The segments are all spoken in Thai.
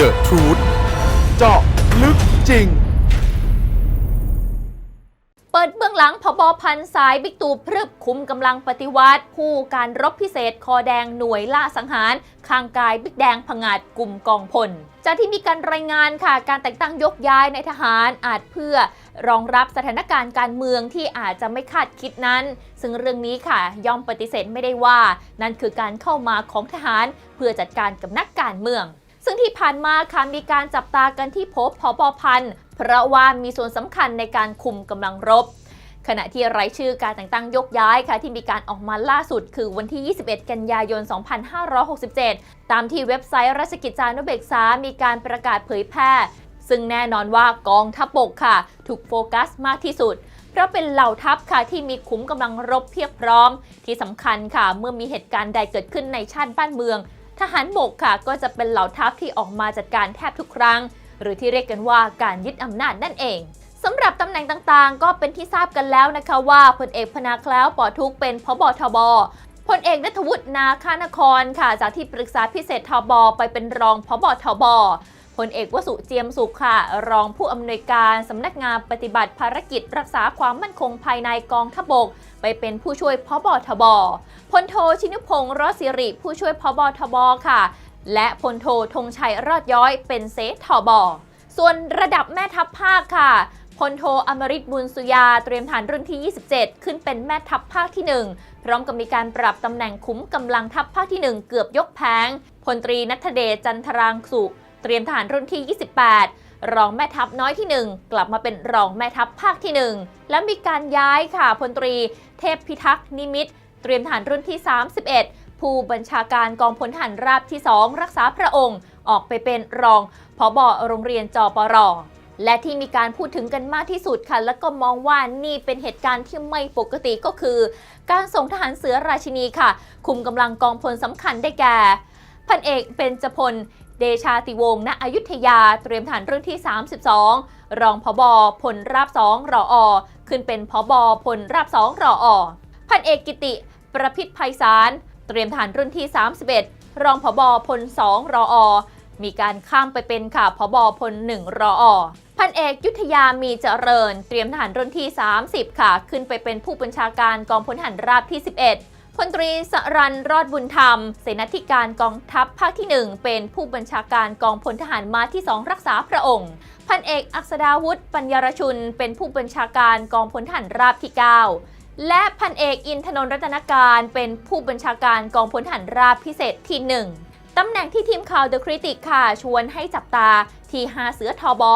The Truth เจาะลึกจริง เปิดเบื้องหลังพบพันสายบิ๊กตูพรึบคุมกำลังปฏิวัติ ผู้การรบพิเศษคอแดงหน่วยล่าสังหารข้างกายบิ๊กแดงผงาดกลุ่มกองพลจากที่มีการรายงานค่ะการแต่งตั้งยกย้ายในทหารอาจเพื่อรองรับสถานการณ์การเมืองที่อาจจะไม่คาดคิดนั้น ซึ่งเรื่องนี้ค่ะย่อมปฏิเสธไม่ได้ว่า นั่นคือการเข้ามาของทหารเพื่อจัดการกับนักการเมือง ซึ่งที่ผ่านมาค่ะมีการจับตากันที่พบพบพันเพราะว่ามีส่วนสำคัญในการคุมกำลังรบ ขณะที่รายชื่อการแต่งตั้งยกย้ายค่ะที่มีการออกมาล่าสุดคือวันที่ 21 กันยายน 2567 ตามที่เว็บไซต์ราชกิจจานุเบกษา มีการประกาศเผยแพร่ ซึ่งแน่นอนว่ากองทัพบกค่ะ ถูกโฟกัสมากที่สุดเพราะเป็นเหล่าทัพค่ะที่มีขุมกำลังรบเพียบพร้อม ที่สำคัญค่ะ เมื่อมีเหตุการณ์ใดเกิดขึ้นในชาติบ้านเมือง ทหารบกค่ะก็จะเป็นเหล่าทัพที่ออกมาจัดการแทบทุกครั้ง หรือที่เรียกกันว่าการยึดอำนาจนั่นเองสำหรับตำแหน่งต่างๆ ก็เป็นที่ทราบกันแล้วนะคะว่าพลเอกพนาแคล้วปอทุกเป็นพบทบพลเอกนัทวุฒินาคานครค่ะ จากที่ปรึกษาพิเศษทบไปเป็นรองพบทบ พลเอกวสุเจียมสุขค่ะ รองผู้อำนวยการสำนักงานปฏิบัติภารกิจรักษาความมั่นคงภายในกองทพบก ไปเป็นผู้ช่วยพบทบพลโทชินุพงศ์รอดสิริ ผู้ช่วยพบทบค่ะ และพลโทธงชัยรอดย้อยเป็นเซทบส่วนระดับแม่ทัพภาคค่ะพลโทอมริตบุญสุยาเตรียมฐานรุ่นที่ 27 ขึ้นเป็นแม่ทัพภาคที่ 1 พร้อมกับมีการปรับตำแหน่งคุ้มกำลังทัพภาคที่ 1 เกือบยกแผงพลตรีนัทเดชจันทรางสุ เตรียมฐานรุ่นที่ 28 รองแม่ทัพน้อยที่ 1 กลับมาเป็นรองแม่ทัพภาคที่ 1 และมีการย้ายค่ะพลตรี เทพพิทักษ์นิมิต เตรียมฐานรุ่นที่ 31 ผู้บัญชาการกองพลทหารราบที่ 2 รักษาพระองค์ ออกไปเป็นรองผบโรงเรียนจปรและที่มีการพูดถึงกันมากที่สุดค่ะ แล้วก็มองว่านี่เป็นเหตุการณ์ที่ไม่ปกติก็คือ การส่งทหารเสือราชินีค่ะ คุมกำลังกองพลสำคัญได้แก่ พันเอกเป็นจพล ดชาติวงศ์ณอยุธยาเตรียมฐานรุ่นที่ 32 รองพบพลราบ2รออ ขึ้นเป็นพบพลราบ2รออ พันเอกกิติ ประพิษไพศาลเตรียมฐานรุ่นที่ 31 รองพบพล2รออ มีการข้ามไปเป็นค่ะพบพล1รออพันเอกยุทธยามีเจริญ เตรียมทหารรุ่นที่ 30 ค่ะ ขึ้นไปเป็นผู้บัญชาการกองพลทหารราบที่ 11 พลตรีสรันรอดบุญธรรม เสนาธิการกองทัพภาคที่ 1 เป็นผู้บัญชาการกองพลทหารมาที่ 2 รักษาพระองค์ พันเอกอักษดาวุฒิปัญญารชุน เป็นผู้บัญชาการกองพลทหารราบที่ 9 และพันเอกอินทนนท์รัตนการเป็นผู้บัญชาการกองพลทหารราบพิเศษที่ 1ตำแหน่งที่ทีมข่าว The Critic ค่ะ ชวนให้จับตาที่5เสือทอบอ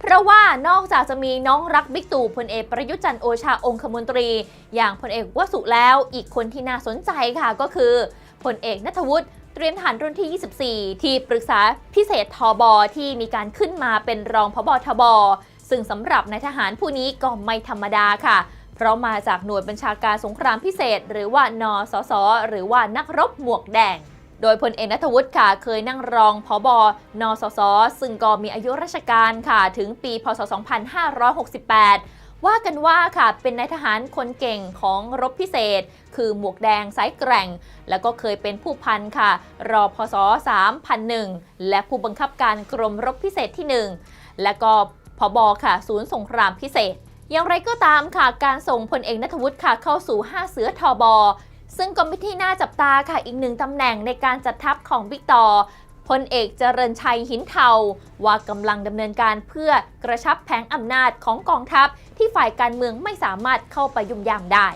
เพราะว่านอกจากจะมีน้องรักบิ๊กตู่พลเอกประยุทธ์จันโอชาองคมนตรี อย่างพลเอกวสุแล้ว อีกคนที่น่าสนใจค่ะก็คือพลเอกนัทวุฒิเตรียมฐานรุ่นที่ 24 ที่ปรึกษาพิเศษทบที่มีการขึ้นมาเป็นรองพบทบซึ่งสำหรับนายทหารผู้นี้ก็ไม่ธรรมดาค่ะ เพราะมาจากหน่วยบัญชาการสงครามพิเศษ หรือว่านสสหรือว่านักรบหมวกแดง โดยพลเอกนัทวุฒิค่ะเคยนั่งรองพบนสสซึ่งก็มีอายุราชการค่ะถึงปีพศ 2568 ว่ากันว่าค่ะเป็นนายทหารคนเก่งของรบพิเศษ คือหมวกแดงสายแกร่ง แล้วก็เคยเป็นผู้พันค่ะ รอพศ 3001 และผู้บังคับการกรมรบพิเศษที่ 1 และก็พบค่ะ ศูนย์สงครามพิเศษอย่างไรก็ตามค่ะ การส่งพลเอกนัทวุฒิค่ะเข้าสู่ 5 เสือทอบอ ซึ่งก็ไม่ที่น่าจับตาค่ะอีกหนึ่งตำแหน่งในการจัดทัพของบิ๊กต่อพลเอกเจริญชัยหินเทาว่ากำลังดำเนินการเพื่อกระชับแผงอำนาจของกองทัพ ที่ฝ่ายการเมืองไม่สามารถเข้าไปยุ่มยามได้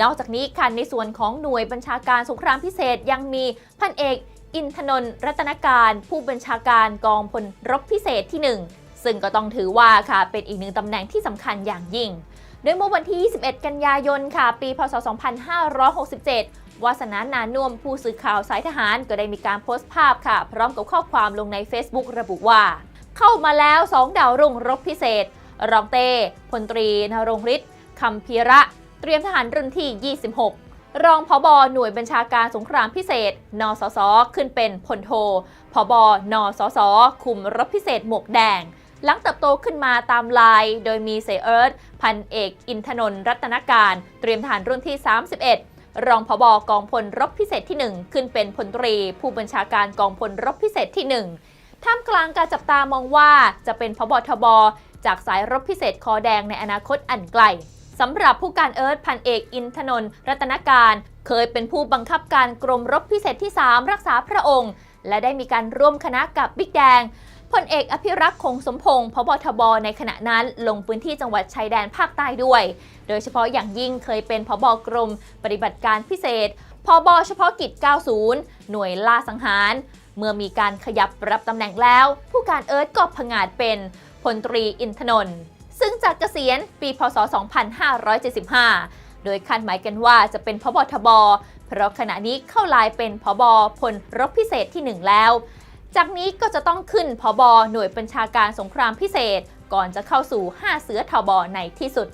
นอกจากนี้ค่ะในส่วนของหน่วยบัญชาการสงครามพิเศษยังมีพันเอกอินทนนท์รัตนการ ผู้บัญชาการกองพลรบพิเศษที่ 1 ซึ่งก็ต้องถือว่าค่ะเป็นอีกหนึ่งตำแหน่งที่สำคัญอย่างยิ่ง โดยเมื่อวันที่ 21 กันยายนค่ะ ปี พศ 2567 วาสนานานุ่วมผู้สื่อข่าวสายทหารก็ได้มีการโพสต์ภาพค่ะ พร้อมกับข้อความลงใน Facebook ระบุว่า เข้ามาแล้ว 2 ดาวรุ่งรบพิเศษ รองเต้พลตรีนรงฤทธิ์คำพีระ เตรียมทหารรุ่นที่ 26รองพบหน่วยบัญชาการสงครามพิเศษ นสส ขึ้นเป็นพลโท พบนสส คุมรบพิเศษหมวกแดง หลังเติบโตขึ้นมาตามลาย โดยมีเซเอิร์ธพันเอก อินทนนท์รัตนการ เตรียมฐานรุ่นที่ 31 รองพบกองพลรบพิเศษที่ 1 ขึ้นเป็นพลตรี ผู้บัญชาการกองพลรบพิเศษที่ 1 ท่ามกลางการจับตามองว่าจะเป็นพบทบ จากสายรบพิเศษคอแดงในอนาคตอันไกลสำหรับผู้การเอิร์ธพันเอกอินทนนท์รัตนการ เคยเป็นผู้บังคับการกรมรบพิเศษที่ 3 รักษาพระองค์ และได้มีการร่วมคณะกับบิ๊กแดง พลเอกอภิรักษ์คงสมพงศ์พบทบในขณะนั้นลงพื้นที่จังหวัดชายแดนภาคใต้ด้วย โดยเฉพาะอย่างยิ่งเคยเป็นพบกรม ปฏิบัติการพิเศษ พบเฉพาะกิจ 90 หน่วยล่าสังหาร เมื่อมีการขยับรับตำแหน่งแล้ว ผู้การเอิร์ธก็ผงาดเป็นพลตรีอินทนนท์ซึ่งจากเกษียณปี พศ 2575 โดยคาดหมายกันว่าจะเป็นพบทบ เพราะขณะนี้เข้าลายเป็นพบพลรบพิเศษที่ 1 แล้ว จากนี้ก็จะต้องขึ้นพบหน่วยบัญชาการสงครามพิเศษ ก่อนจะเข้าสู่ 5 เสือทบในที่สุด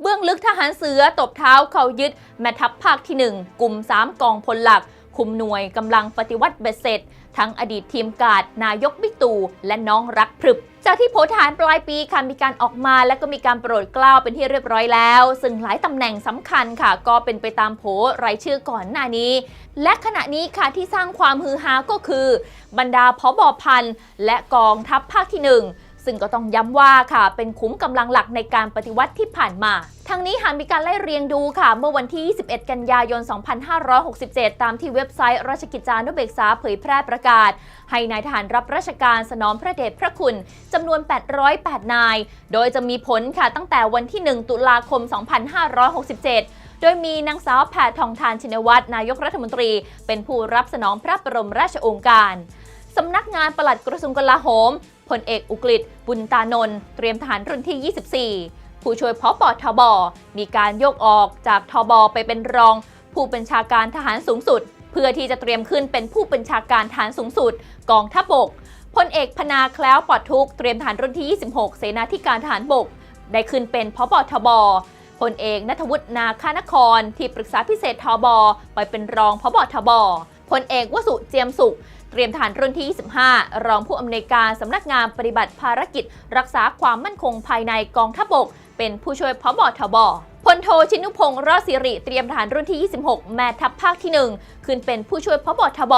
เบื้องลึกทหารเสือตบเท้าเขายึดแม่ทัพภาคที่ 1 กลุ่ม 3 กองพลหลัก คุมหน่วยกำลังปฏิวัติเบ็ดเสร็จ ทั้งอดีตทีมกาดนายกบิ๊กตู่และน้องรักพรึบ จากที่โพสต์ฐานปลายปีค่ะมีการออกมาและก็มีการโปรดเกล้าเป็นที่เรียบร้อยแล้ว ซึ่งหลายตำแหน่งสำคัญค่ะ ก็เป็นไปตามโผรายชื่อก่อนหน้านี้ และขณะนี้ค่ะที่สร้างความฮือฮาก็คือ บรรดาพบพันและกองทัพภาคที่หนึ่ง ซึ่งก็ต้องย้ำว่าค่ะ เป็นคุ้มกำลังหลักในการปฏิวัติที่ผ่านมาทั้งนี้หากมีการไล่เรียงดูค่ะ เมื่อวันที่ 21 กันยายน 2567 ตามที่เว็บไซต์ราชกิจจานุเบกษาเผยแพร่ประกาศ ให้นายทหารรับราชการสนองพระเดชพระคุณจำนวน 808 นาย โดยจะมีผลค่ะตั้งแต่วันที่ 1 ตุลาคม 2567โดยมีนางสาวแพทองทานชินวัตรนายกรัฐมนตรี เป็นผู้รับสนองพระบรมราชโองการ สำนักงานปลัดกระทรวงกลาโหม พลเอกอุกฤษบุญตานนท์เตรียมทหารรุ่นที่ 24 ผู้ช่วยพอปอทบมีการโยกออกจากทบไปเป็นรอง ผู้บัญชาการทหารสูงสุด เพื่อที่จะเตรียมขึ้นเป็นผู้บัญชาการทหารสูงสุด กองทัพบกพลเอกพนาแคล้วปลอดทุกเตรียมทหารรุ่นที่ 26 เสนาธิการทหารบก ได้ขึ้นเป็นพบทบพลเอกนัทวุฒินาคานคร ที่ปรึกษาพิเศษทบไปเป็นรองพบทบพลเอกวสุเจียมสุข เตรียมฐานรุ่นที่ 25 รองผู้อำนวยการสำนักงานปฏิบัติภารกิจ รักษาความมั่นคงภายในกองทัพบก เป็นผู้ช่วยพบทบพลโทชินุพงศ์รอดสิริเตรียมฐานรุ่นที่ 26 แม่ทัพภาคที่ 1 ขึ้นเป็นผู้ช่วยพบทบ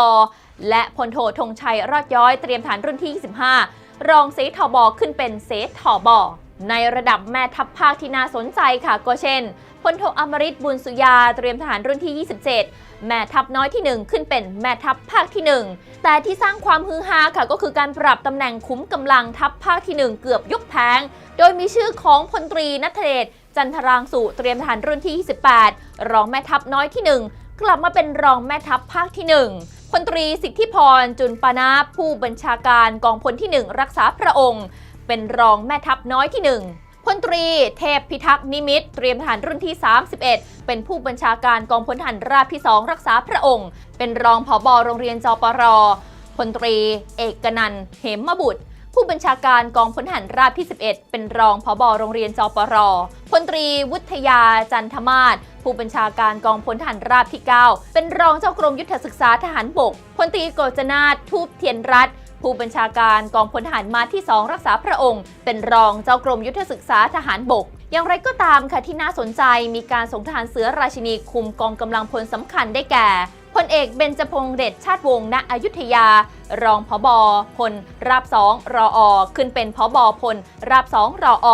และพลโทธงชัยรอดย้อยเตรียมฐานรุ่นที่ 25 รองเสทบขึ้นเป็นเสทบ ในระดับแม่ทัพภาคที่น่าสนใจค่ะ ก็เช่นพลโทอมริตบุญสุยาเตรียมทหารรุ่นที่ 27 แม่ทัพน้อยที่ 1 ขึ้นเป็นแม่ทัพภาคที่ 1 แต่ที่สร้างความฮือฮาค่ะก็คือการปรับตำแหน่งคุ้มกำลังทัพภาคที่ 1 เกือบยกแผงโดยมีชื่อของพลตรีนัทเดชจันทรางสุเตรียมทหารรุ่นที่ 28 รองแม่ทัพน้อยที่ 1 กลับมาเป็นรองแม่ทัพภาคที่ 1พลตรีสิทธิพร จุนปานาผู้บัญชาการกองพลที่ 1 รักษาพระองค์ เป็นรองแม่ทัพน้อยที่ 1พลตรีเทพพิทักษ์นิมิตเตรียมทหารรุ่นที่ 31 เป็นผู้บัญชาการกองพลทหารราบที่ 2 รักษาพระองค์ เป็นรองผอบอโรงเรียนจปรพลตรี เอกนันเหมมบุตร ผู้บัญชาการกองพลทหารราบที่ 11 เป็นรองผบโรงเรียนจปรพลตรีวุฒยาจันทมาศผู้บัญชาการกองพลทหารราบที่ 9 เป็นรองเจ้ากรมยุทธศึกษาทหารบกพลตรีโกจนาถทูปเทียนรัตน์ ผู้บัญชาการกองพลทหารมาที่ 2 รักษาพระองค์ เป็นรองเจ้ากรมยุทธศึกษาทหารบก อย่างไรก็ตามค่ะที่น่าสนใจมีการส่งทหารเสือราชินีคุมกองกำลังพลสำคัญได้แก่พลเอกเบญจพงษ์เดชชาติวงศ์ณอยุธยา รองผบพลราบสองรออขึ้นเป็นผบพลราบสองรออ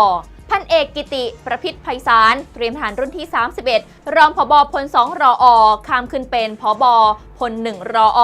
พันเอกกิติ ประพิษไพศาลเตรียมทหารรุ่นที่ 31 รองผบพล2รออข้ามขึ้นเป็นผบพล1รออ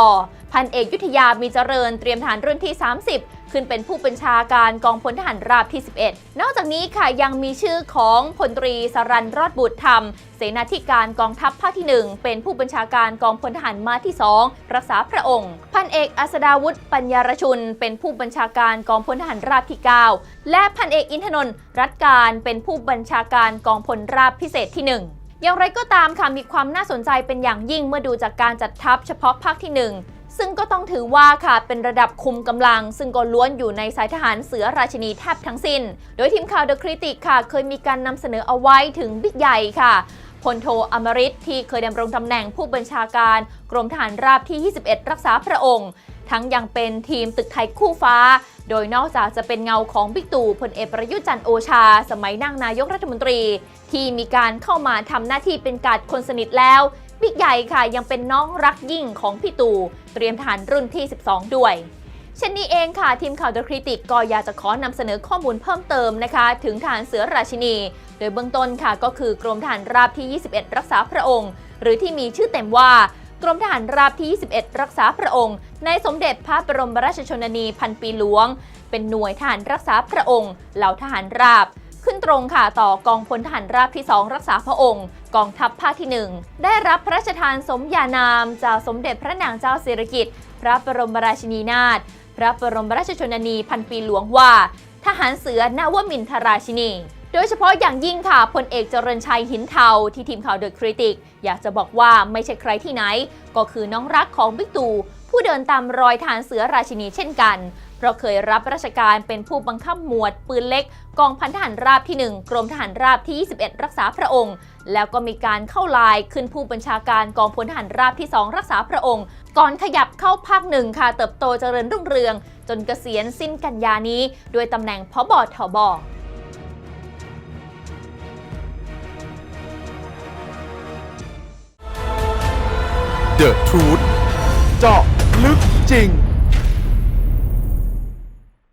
พันเอกยุทธยามีเจริญเตรียมทหารรุ่นที่ 30 ขึ้นเป็นผู้บัญชาการกองพลทหารราบที่ 11 นอกจากนี้ค่ะยังมีชื่อของพลตรีสรันรอดบุตรธรรม เสนาธิการกองทัพภาคที่ 1 เป็นผู้บัญชาการกองพลทหารมาที่ 2 รักษาพระองค์ พันเอกอัสดาวุฒิปัญญารชุน เป็นผู้บัญชาการกองพลทหารราบที่ 9 และพันเอกอินทนนท์รัตการเป็นผู้บัญชาการกองพลราบพิเศษที่ 1อย่างไรก็ตามค่ะมีความน่าสนใจเป็นอย่างยิ่งเมื่อดูจากการจัดทัพเฉพาะภาคที่ 1 ซึ่งก็ต้องถือว่าค่ะเป็นระดับคุมกำลัง ซึ่งก็ล้วนอยู่ในสายทหารเสือราชินีแทบทั้งสิ้น โดยทีมข่าว The Critic ค่ะ เคยมีการนำเสนอเอาไว้ถึงบิ๊กใหญ่ค่ะพลโทอมริตที่เคยดำรงตำแหน่งผู้บัญชาการ กรมทหารราบที่ 21 รักษาพระองค์ ทั้งยังเป็นทีมตึกไทยคู่ฟ้า โดยนอกจากจะเป็นเงาของบิ๊กตู่พลเอกประยุจันทร์โอชา สมัยนั่งนายกรัฐมนตรี ที่มีการเข้ามาทำหน้าที่เป็นกาดคนสนิทแล้ว บิ๊กใหญ่ค่ะ ยังเป็นน้องรักยิ่งของพี่ตู่เตรียมทหารรุ่นที่ 12 ด้วย เช่นนี้เองค่ะ ทีมข่าว The Critic ก็อยากจะขอนำเสนอข้อมูลเพิ่มเติมนะคะ ถึงทหารเสือราชินี โดยเบื้องต้นค่ะก็คือกรมทหารราบที่ 21 รักษาพระองค์ หรือที่มีชื่อเต็มว่ากรมทหารราบที่ 21 รักษาพระองค์ ในสมเด็จพระบรมราชชนนีพันปีหลวง เป็นหน่วยทหารรักษาพระองค์ เหล่าทหารราบ ตรงค่ะต่อกองพลทหารราบที่ 2 รักษาพระองค์ กองทัพภาคที่ 1 ได้รับพระราชทานสมญานามจากสมเด็จพระนางเจ้าสิริกิติ์พระบรมราชินีนาถพระบรมราชชนนีพันปีหลวงว่า ทหารเสือนวมินทราชินีโดยเฉพาะอย่างยิ่งค่ะพลเอกเจริญชัยหินเทาที่ทีมข่าวเดอะคริติก อยากจะบอกว่าไม่ใช่ใครที่ไหน ก็คือน้องรักของบิ๊กตู่ผู้เดินตามรอยทหารเสือราชินีเช่นกัน เพราะเคยรับราชการเป็นผู้บังคับหมวด ปืนเล็ก กองพันทหารราบที่ 1 กรมทหารราบที่ 21 รักษาพระองค์ แล้วก็มีการเข้าลายขึ้นผู้บัญชาการกองพลทหารราบที่ 2 รักษาพระองค์ ก่อนขยับเข้าภาคหนึ่งค่ะเติบโตเจริญรุ่งเรือง จนเกษียณสิ้นกันยานี้ด้วยตำแหน่งพบทบ The Truth เจาะลึกจริง